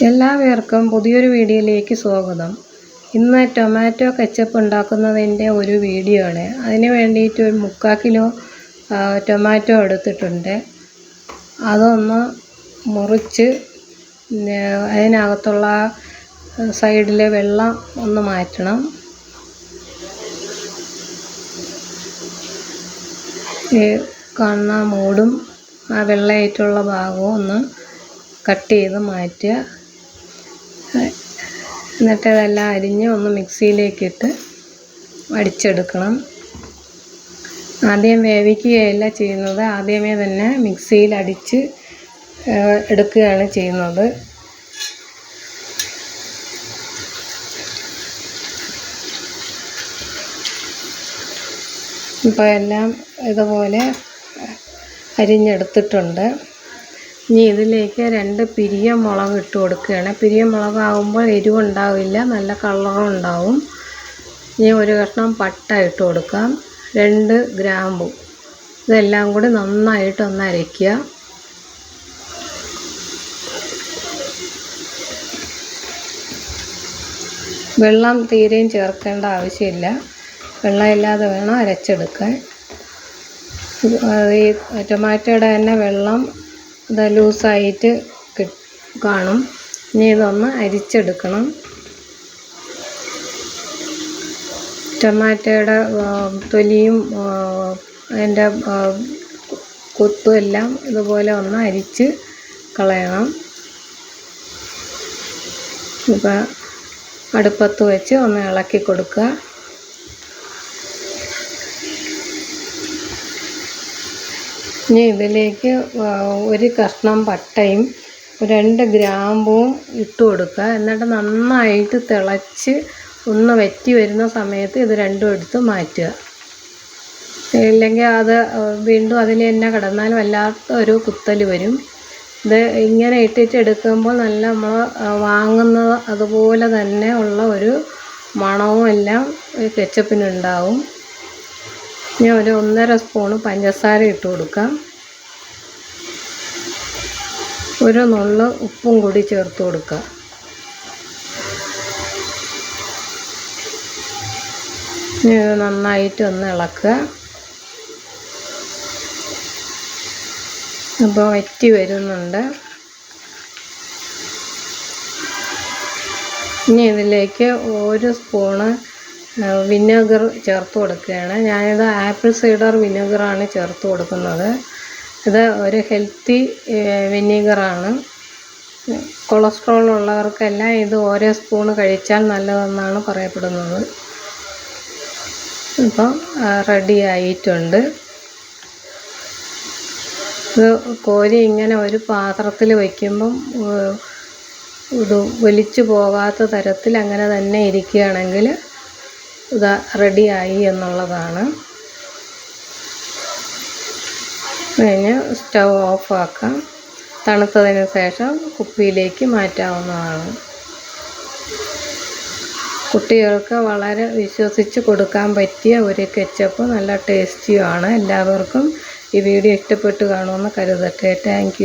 എല്ലാവർക്കും പുതിയൊരു വീഡിയോയിലേക്ക് സ്വാഗതം. ഇന്ന് ടൊമാറ്റോ കച്ചപ്പ് ഉണ്ടാക്കുന്നതിന്റെ ഒരു വീഡിയോ ആണ് അതിന് വേണ്ടിയിട്ട് ഒരു മുക്കാൽ കിലോ ടൊമാറ്റോ എടുത്തിട്ടുണ്ട്. അതൊന്ന് മുറിച്ച് അതിനകത്തുള്ള സൈഡിലെ വെള്ളം ഒന്ന് മാറ്റണം. കാണുന്ന മൂടും ആ വെള്ളയായിട്ടുള്ള ഭാഗവും ഒന്ന് കട്ട് ചെയ്ത് മാറ്റുക. എന്നിട്ട് ഇതെല്ലാം അരിഞ്ഞ് ഒന്ന് മിക്സിയിലേക്കിട്ട് അടിച്ചെടുക്കണം. ആദ്യം വേവിക്കുകയല്ല ചെയ്യുന്നത് ആദ്യമേ തന്നെ മിക്സിയിൽ അടിച്ച് എടുക്കുകയാണ് ചെയ്യുന്നത്. ഇപ്പോൾ എല്ലാം ഇതുപോലെ അരിഞ്ഞെടുത്തിട്ടുണ്ട്. ഇനി ഇതിലേക്ക് രണ്ട് പിരിയ മുളക് ഇട്ട് കൊടുക്കുകയാണ്. പിരിയ മുളകാകുമ്പോൾ എരിവുണ്ടാവില്ല നല്ല കളറും ഉണ്ടാവും. ഇനി ഒരു കഷ്ണം പട്ട ഇട്ട് കൊടുക്കാം. രണ്ട് ഗ്രാമ്പു. ഇതെല്ലാം കൂടി നന്നായിട്ട് ഒന്ന് അരയ്ക്കുക. വെള്ളം തീരെയും ചേർക്കേണ്ട ആവശ്യമില്ല. വെള്ളമില്ലാതെ വേണം അരച്ചെടുക്കാൻ. ഈ ടൊമാറ്റോയുടെ തന്നെ വെള്ളം ഇത് ലൂസായിട്ട് കാണും. ഇനി ഇതൊന്ന് അരിച്ചെടുക്കണം. ടൊമാറ്റോയുടെ തൊലിയും അതിന്റെ കൊത്തും എല്ലാം ഇതുപോലെ ഒന്ന് അരിച്ച് കളയണം. ഇപ്പം അടുപ്പത്ത് വെച്ച് ഒന്ന് ഇളക്കി കൊടുക്കുക. ഇനി ഇതിലേക്ക് ഒരു കഷ്ണം പട്ടയും രണ്ട് ഗ്രാമ്പും ഇട്ട് കൊടുക്കുക. എന്നിട്ട് നന്നായിട്ട് തിളച്ച് ഒന്ന് വറ്റി വരുന്ന സമയത്ത് ഇത് രണ്ടും എടുത്ത് മാറ്റുക. ഇല്ലെങ്കിൽ അത് വീണ്ടും അതിൽ തന്നെ കിടന്നാൽ വല്ലാത്ത ഒരു കുത്തൽ വരും. ഇത് ഇങ്ങനെ ഇട്ടിട്ട് എടുക്കുമ്പോൾ നല്ല നമ്മൾ വാങ്ങുന്നത് അതുപോലെ തന്നെ ഉള്ള ഒരു മണവും എല്ലാം കെച്ചപ്പിനുണ്ടാവും ഇനി ഒരു ഒന്നര സ്പൂണ് പഞ്ചസാര ഇട്ട് കൊടുക്കാം. ഒരു നുള്ളു ഉപ്പും കൂടി ചേർത്ത് കൊടുക്കാം. ഇനി ഇത് നന്നായിട്ട് ഒന്ന് ഇളക്കുക. അപ്പോൾ വറ്റി വരുന്നുണ്ട്. ഇനി ഇതിലേക്ക് ഒരു സ്പൂണ് വിനെഗർ ചേർത്ത് കൊടുക്കുകയാണ്. ഞാനിത് ആപ്പിൾ സൈഡർ വിനെഗറാണ് ചേർത്ത് കൊടുക്കുന്നത്. ഇത് ഒരു ഹെൽത്തി വിനീഗറാണ്. കൊളസ്ട്രോൾ ഉള്ളവർക്കെല്ലാം ഇത് ഓരോ സ്പൂണ് കഴിച്ചാൽ നല്ലതെന്നാണ് പറയപ്പെടുന്നത്. ഇപ്പം റെഡി ആയിട്ടുണ്ട്. ഇത് കോരി ഇങ്ങനെ ഒരു പാത്രത്തിൽ വയ്ക്കുമ്പം ഇത് ഒലിച്ചു പോകാത്ത തരത്തിൽ അങ്ങനെ തന്നെ ഇരിക്കുകയാണെങ്കിൽ ഇത് റെഡിയായി എന്നുള്ളതാണ്. കഴിഞ്ഞ് സ്റ്റവ് ഓഫാക്കാം തണുത്തതിന് ശേഷം കുപ്പിയിലേക്ക് മാറ്റാവുന്നതാണ്. കുട്ടികൾക്ക് വളരെ വിശ്വസിച്ച് കൊടുക്കാൻ പറ്റിയ ഒരു കെച്ചപ്പ് നല്ല ടേസ്റ്റിയുമാണ്. എല്ലാവർക്കും ഈ വീഡിയോ ഇഷ്ടപ്പെട്ട് കാണുമെന്ന് കരുതട്ടെ. താങ്ക്